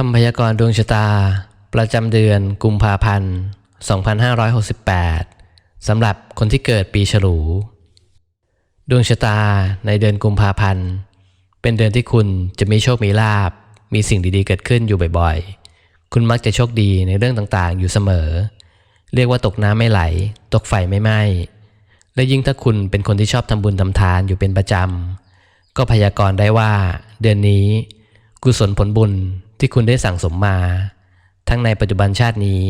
คำพยากรณ์ดวงชะตา ประจำเดือนกุมภาพันธ์ 2568 สำหรับคนที่เกิดปีฉลู ดวงชะตาในเดือนกุมภาพันธ์ เป็นเดือนที่คุณจะมีโชคมีลาบ มีสิ่งดีๆเกิดขึ้นอยู่บ่อยๆ คุณมักจะโชคดีในเรื่องต่างๆ อยู่เสมอ เรียกว่าตกน้ำไม่ไหล ตกไฟไม่ไหม้ และยิ่งถ้าคุณเป็นคนที่ชอบทำบุญทำทานอยู่เป็นประจำ ก็พยากรณ์ได้ว่า เดือนนี้กุศลผลบุญ ที่คุณได้สั่งสมมา ทั้งในปัจจุบันชาตินี้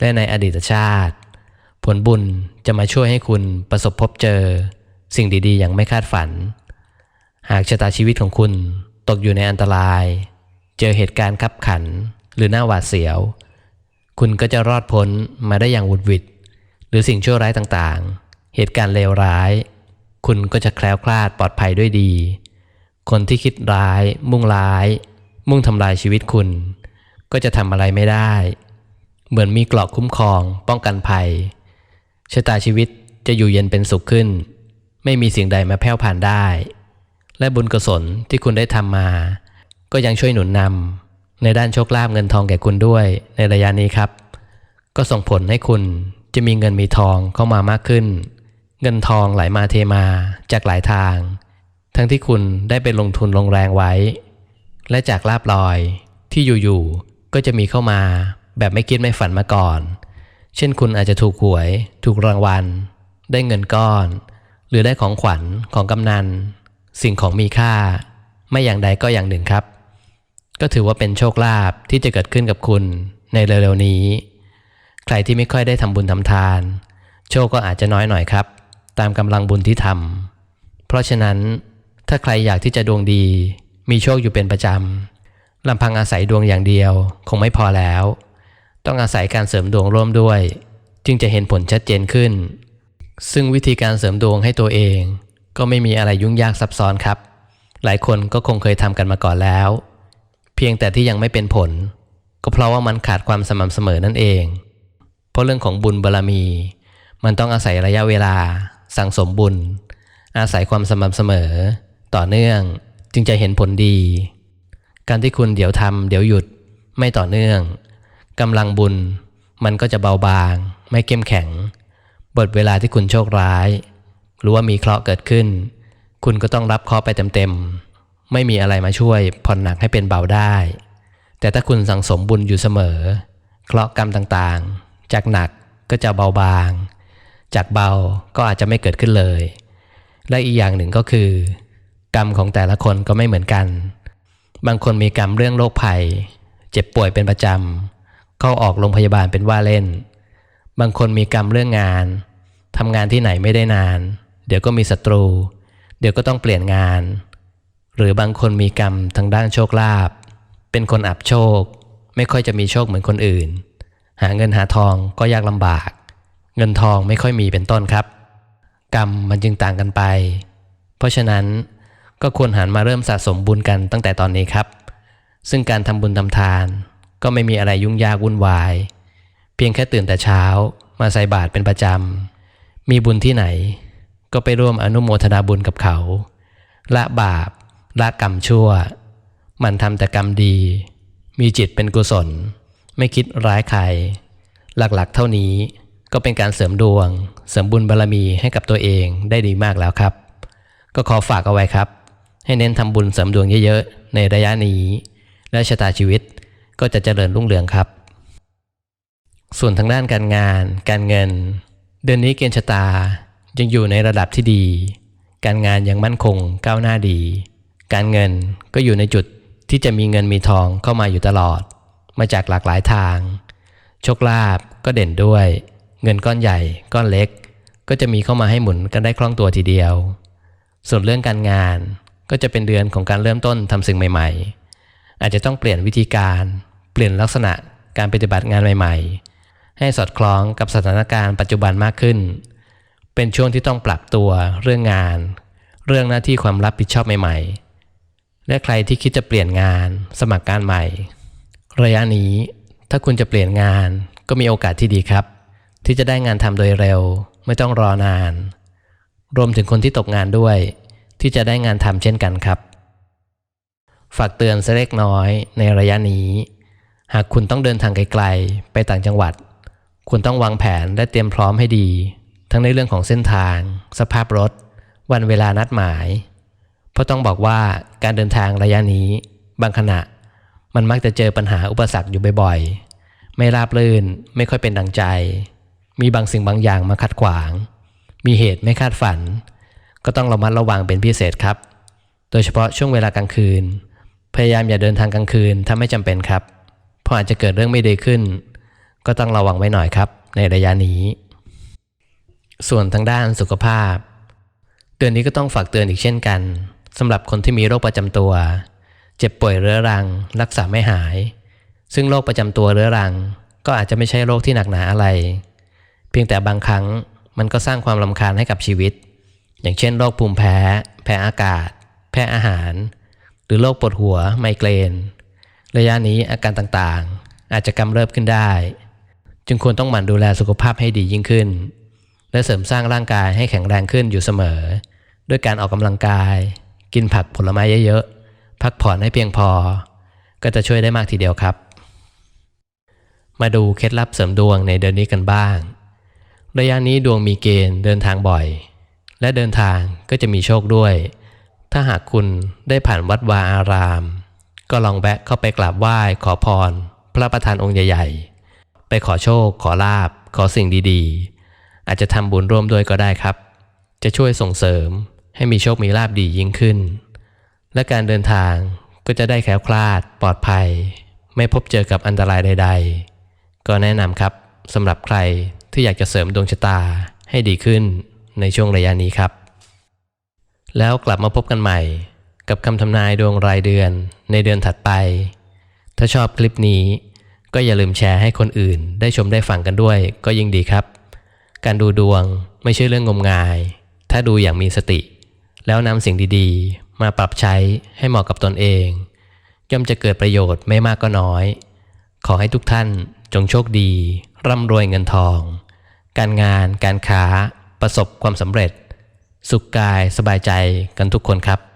และในอดีตชาติ ผลบุญจะมาช่วยให้คุณประสบพบเจอ สิ่งดีๆ อย่างไม่คาดฝัน หากชะตาชีวิตของคุณตกอยู่ในอันตราย เจอเหตุการณ์ขับขันหรือหน้าหวาดเสียว คุณก็จะรอดพ้นมาได้อย่างหวุดหวิดหรือสิ่งชั่วร้ายต่างๆ เหตุการณ์เลวร้าย คุณก็จะแคล้วคลาดปลอดภัยด้วยดี คนที่คิดร้าย มุ่งร้าย มุ่งทำลายชีวิตคุณ ก็จะทำอะไรไม่ได้ เหมือนมีเกราะคุ้มครองป้องกันภัยชะตาชีวิตจะอยู่เย็นเป็นสุขขึ้น ไม่มีสิ่งใดมาแผ่วผ่านได้ และบุญกุศลที่คุณได้ทำมา ก็ยังช่วยหนุนนำในด้านโชคลาภเงินทองแก่คุณด้วยในระยะนี้ครับ ก็ส่งผลให้คุณจะมีเงินมีทองเข้ามามากขึ้น เงินทองไหลมาเทมาจากหลายทาง ทั้งที่คุณได้ไปลงทุนลงแรงไว้ และจากลาบลอยที่อยู่ๆก็จะมีเข้ามาแบบไม่คิดไม่ฝันมาก่อน เช่นคุณอาจจะถูกหวย ถูกรางวัล ได้เงินก้อน หรือได้ของขวัญของกำนัน สิ่งของมีค่า ไม่อย่างใดก็อย่างหนึ่งครับ ก็ถือว่าเป็นโชคลาภที่จะเกิดขึ้นกับคุณในเร็วๆนี้ ใครที่ไม่ค่อยได้ทำบุญทำทาน โชคก็อาจจะน้อยหน่อยครับ ตามกำลังบุญที่ทำเพราะฉะนั้นถ้าใครอยากที่จะดวงดี มีโชคอยู่เป็นประจำลำพังอาศัยดวงอย่างเดียว คงไม่พอแล้ว ต้องอาศัยการเสริมดวงร่วมด้วย จึงจะเห็นผลชัดเจนขึ้น ซึ่งวิธีการเสริมดวงให้ตัวเอง ก็ไม่มีอะไรยุ่งยากซับซ้อนครับ หลายคนก็คงเคยทำกันมาก่อนแล้ว เพียงแต่ที่ยังไม่เป็นผล ก็เพราะว่ามันขาดความสม่ำเสมอนั่นเอง เพราะเรื่องของบุญบารรมี มันต้องอาศัยระยะเวลา สั่งสมบุญ อาศัยความสม่ำเสมอ ต่อเนื่อง จึงจะเห็นผลดี การที่คุณเดี๋ยวทำเดี๋ยวหยุดไม่ต่อเนื่องกำลังบุญมันก็จะเบาบาง ไม่เข้มแข็ง บทเวลาที่คุณโชคร้าย หรือว่ามีเคราะห์เกิดขึ้น คุณก็ต้องรับเคราะห์ไปเต็มๆ ไม่มีอะไรมาช่วยผ่อนหนักให้เป็นเบาได้ แต่ถ้าคุณสั่งสมบุญอยู่เสมอ เคราะห์กรรมต่างๆ จากหนักก็จะเบาบาง จากเบาก็อาจจะไม่เกิดขึ้นเลย และอีกอย่างหนึ่งก็คือ กรรมของแต่ละคนก็ไม่เหมือนกัน บางคนมีกรรมเรื่องโรคภัย เจ็บป่วยเป็นประจำเข้าออกโรงพยาบาลเป็นว่าเล่น บางคนมีกรรมเรื่องงานทำงานที่ไหนไม่ได้นาน เดี๋ยวก็มีศัตรู เดี๋ยวก็ต้องเปลี่ยนงาน หรือบางคนมีกรรมทางด้านโชคลาภเป็นคนอับโชค ไม่ค่อยจะมีโชคเหมือนคนอื่น หาเงินหาทองก็ยากลำบาก เงินทองไม่ค่อยมีเป็นต้นครับ กรรมมันจึงต่างกันไป เพราะฉะนั้น ก็ควรหันมาเริ่มสะสมบุญกันตั้งแต่ตอนนี้ครับ ซึ่งการทำบุญทำทาน ก็ไม่มีอะไรยุ่งยากวุ่นวาย เพียงแค่ตื่นแต่เช้า มาใส่บาตรเป็นประจำ มีบุญที่ไหน ก็ไปร่วมอนุโมทนาบุญกับเขา ละบาป ละกรรมชั่ว มันทำแต่กรรมดี มีจิตเป็นกุศล ไม่คิดร้ายใคร หลักๆ เท่านี้ก็เป็นการเสริมดวง เสริมบุญบารรมีให้กับตัวเองได้ดีมากแล้วครับ ก็ขอฝากเอาไว้ครับ ให้เน้นทำบุญเสริมดวงเยอะๆ ในระยะนี้ และชะตาชีวิตก็จะเจริญรุ่งเรืองครับ ส่วนทางด้านการงาน การเงิน เดือนนี้เกณฑ์ชะตายังอยู่ในระดับที่ดี การงานยังมั่นคงก้าวหน้าดี การเงินก็อยู่ในจุดที่จะมีเงินมีทองเข้ามาอยู่ตลอด มาจากหลากหลายทาง โชคลาภก็เด่นด้วย เงินก้อนใหญ่ก้อนเล็ก ก็จะมีเข้ามาให้หมุนกันได้คล่องตัวทีเดียว ส่วนเรื่องการงาน ก็จะเป็นเดือนของการเริ่มต้นทำสิ่งใหม่ ๆ อาจจะต้องเปลี่ยนวิธีการ เปลี่ยนลักษณะการปฏิบัติงานใหม่ ๆ ให้สอดคล้องกับสถานการณ์ปัจจุบันมากขึ้น เป็นช่วงที่ต้องปรับตัวเรื่องงาน เรื่องหน้าที่ความรับผิดชอบใหม่ ๆ และใครที่คิดจะเปลี่ยนงาน สมัครงานใหม่ ระยะนี้ถ้าคุณจะเปลี่ยนงานก็มีโอกาสที่ดีครับ ที่จะได้งานทำโดยเร็ว ไม่ต้องรอนาน รวมถึงคนที่ตกงานด้วย ที่จะได้งานทำเช่นกันครับ ฝากเตือนสักเล็กน้อยในระยะนี้ หากคุณต้องเดินทางไกลๆ ไปต่างจังหวัด คุณต้องวางแผนและเตรียมพร้อมให้ดี ทั้งในเรื่องของเส้นทาง สภาพรถ วันเวลานัดหมาย เพราะต้องบอกว่าการเดินทางระยะนี้ บางขณะ มันมักจะเจอปัญหาอุปสรรคอยู่บ่อยๆ ไม่ราบรื่นไม่ค่อยเป็นดังใจ มีบางสิ่งบางอย่างมาขัดขวาง มีเหตุไม่คาดฝัน ก็ต้องระมัดระวังเป็นพิเศษครับ โดยเฉพาะช่วงเวลากลางคืน พยายามอย่าเดินทางกลางคืนถ้าไม่จำเป็นครับ เพราะอาจจะเกิดเรื่องไม่ดีขึ้น ก็ต้องระวังไว้หน่อยครับ ในระยะนี้ ส่วนทางด้านสุขภาพ เดือนนี้ก็ต้องฝากเตือนอีกเช่นกันสำหรับคนที่มีโรคประจำตัว เจ็บป่วยเรื้อรัง รักษาไม่หาย ซึ่งโรคประจำตัวเรื้อรัง ก็อาจจะไม่ใช่โรคที่หนักหนาอะไร เพียงแต่บางครั้งมันก็สร้างความลำคาญให้กับชีวิต อย่างเช่นโรคภูมิแพ้ แพ้อากาศ แพ้อาหาร หรือโรคปวดหัวไมเกรน ระยะนี้อาการต่างๆ อาจจะกำเริบขึ้นได้ จึงควรต้องหมั่นดูแลสุขภาพให้ดียิ่งขึ้น และเสริมสร้างร่างกายให้แข็งแรงขึ้นอยู่เสมอ ด้วยการออกกำลังกาย กินผักผลไม้เยอะๆ พักผ่อนให้เพียงพอ ก็จะช่วยได้มากทีเดียวครับ มาดูเคล็ดลับเสริมดวงในเดือนนี้กันบ้าง ระยะนี้ดวงมีเกณฑ์เดินทางบ่อย และเดินทางก็จะมีโชคด้วย ถ้าหากคุณได้ผ่านวัดวาอาราม ก็ลองแวะเข้าไปกราบไหว้ขอพร พระประธานองค์ใหญ่ๆ ไปขอโชค ขอลาบ ขอสิ่งดีๆ อาจจะทำบุญร่วมด้วยก็ได้ครับ จะช่วยส่งเสริมให้มีโชคมีลาบดียิ่งขึ้น และการเดินทางก็จะได้แคล้วคลาดปลอดภัย ไม่พบเจอกับอันตรายใด ๆ ก็แนะนำครับสำหรับใครที่อยากจะเสริมดวงชะตาให้ดีขึ้น ในช่วงระยะนี้ครับ แล้วกลับมาพบกันใหม่ กับคำทำนายดวงรายเดือนในเดือนถัดไป ถ้าชอบคลิปนี้ ก็อย่าลืมแชร์ให้คนอื่น ได้ชมได้ฟังกันด้วยก็ยิ่งดีครับ การดูดวงไม่ใช่เรื่องงมงาย ถ้าดูอย่างมีสติ แล้วนำสิ่งดีๆ มาปรับใช้ให้เหมาะกับตนเอง ย่อมจะเกิดประโยชน์ไม่มากก็น้อย ขอให้ทุกท่านจงโชคดี ร่ำรวยเงินทอง การงาน การค้า ประสบความสำเร็จสุขกายสบายใจกันทุกคนครับ